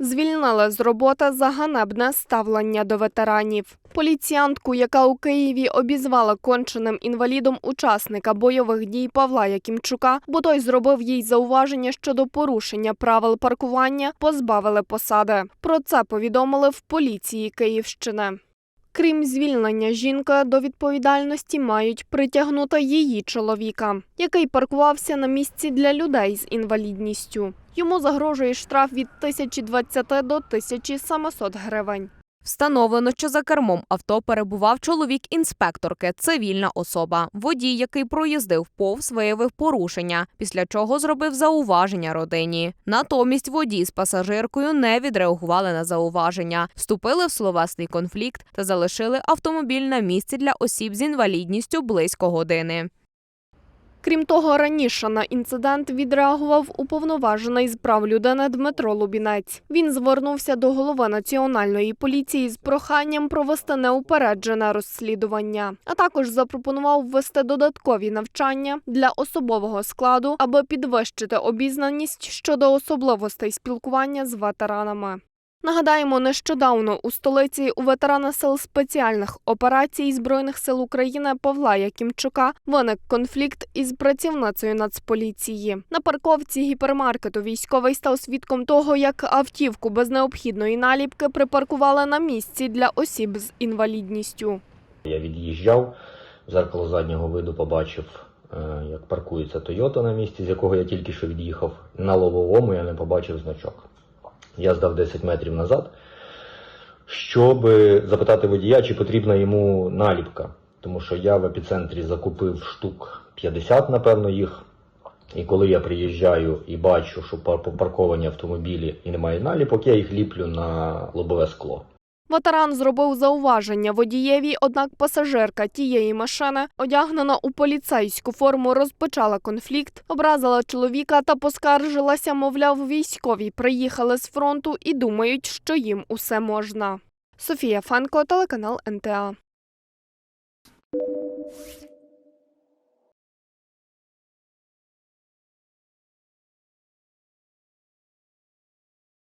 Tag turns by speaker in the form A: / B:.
A: Звільнили з роботи за ганебне ставлення до ветеранів. Поліціянтку, яка у Києві обізвала конченим інвалідом учасника бойових дій Павла Якимчука, бо той зробив їй зауваження щодо порушення правил паркування, позбавили посади. Про це повідомили в поліції Київщини. Крім звільнення жінка до відповідальності мають притягнути її чоловіка, який паркувався на місці для людей з інвалідністю. Йому загрожує штраф від 1020 до 1700 гривень.
B: Встановлено, що за кермом авто перебував чоловік інспекторки, цивільна особа. Водій, який проїздив повз, виявив порушення, після чого зробив зауваження родині. Натомість водій з пасажиркою не відреагували на зауваження, вступили в словесний конфлікт та залишили автомобіль на місці для осіб з інвалідністю близько години.
A: Крім того, раніше на інцидент відреагував уповноважений з прав людини Дмитро Лубінець. Він звернувся до голови національної поліції з проханням провести неупереджене розслідування, а також запропонував ввести додаткові навчання для особового складу, аби підвищити обізнаність щодо особливостей спілкування з ветеранами. Нагадаємо, нещодавно у столиці у ветерана сил спеціальних операцій Збройних сил України Павла Якимчука виник конфлікт із працівницею Нацполіції. На парковці гіпермаркету військовий став свідком того, як автівку без необхідної наліпки припаркували на місці для осіб з інвалідністю.
C: Я від'їжджав, в зеркало заднього виду побачив, е, як паркується Тойота на місці, з якого я тільки що від'їхав. На лобовому я не побачив значок. Я здав 10 метрів назад, щоб запитати водія, чи потрібна йому наліпка. Тому що я в епіцентрі закупив штук 50, напевно, їх. І коли я приїжджаю і бачу, що парковані автомобілі і немає наліпок, я їх ліплю на лобове скло.
A: Ветеран зробив зауваження водієві, однак пасажирка тієї машини, одягнена у поліцейську форму, розпочала конфлікт, образила чоловіка та поскаржилася, мовляв, військові приїхали з фронту і думають, що їм усе можна. Софія Фанко, телеканал НТА.